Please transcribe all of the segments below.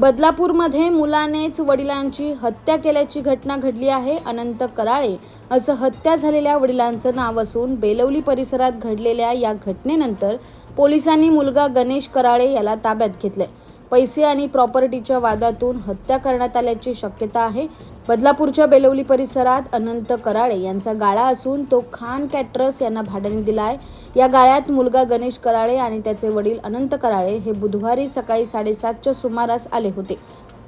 बदलापूरमध्ये मुलानेच वडिलांची हत्या केल्याची घटना घडली आहे अनंत कराळे. असं हत्या झालेल्या वडिलांचं नाव असून बेलवली परिसरात घडलेल्या या घटनेनंतर पोलिसांनी मुलगा गणेश कराळे याला ताब्यात घेतलंय. पैसे आणि प्रॉपर्टीच्या वादातून हत्या करण्यात आल्याची शक्यता आहे. बदलापूरच्या बेलवली परिसरात अनंत कराळे यांचा गाळा असून तो खान कॅटरस यांना भाड्याने दिला आहे या गाळ्यात मुलगा गणेश कराळे आणि त्याचे वडील अनंत कराळे हे बुधवारी सकाळी साडेसातच्या सुमारास आले होते.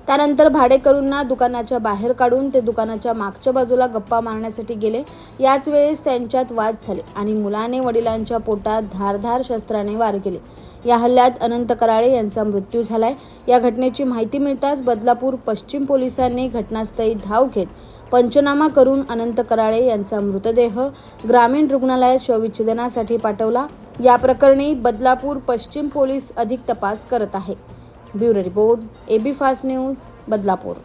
त्यानंतर भाडेकरूंना दुकानाच्या बाहेर काढून ते दुकानाच्या मागच्या बाजूला गप्पा मारण्यासाठी गेले. याच वेळेस त्यांच्यात वाद झाले आणि मुलाने वडिलांच्या पोटात धारधार शस्त्राने वार केले. या हल्ल्यात अनंत कराळे यांचा मृत्यू झालाय. या घटनेची माहिती मिळताच बदलापूर पश्चिम पोलिसांनी घटनास्थळी धाव घेत पंचनामा करून अनंत कराळे यांचा मृतदेह ग्रामीण रुग्णालयात शवविच्छेदनासाठी पाठवला. या प्रकरणी बदलापूर पश्चिम पोलीस अधिक तपास करत आहे. Bureau report A B fast news Badlapur.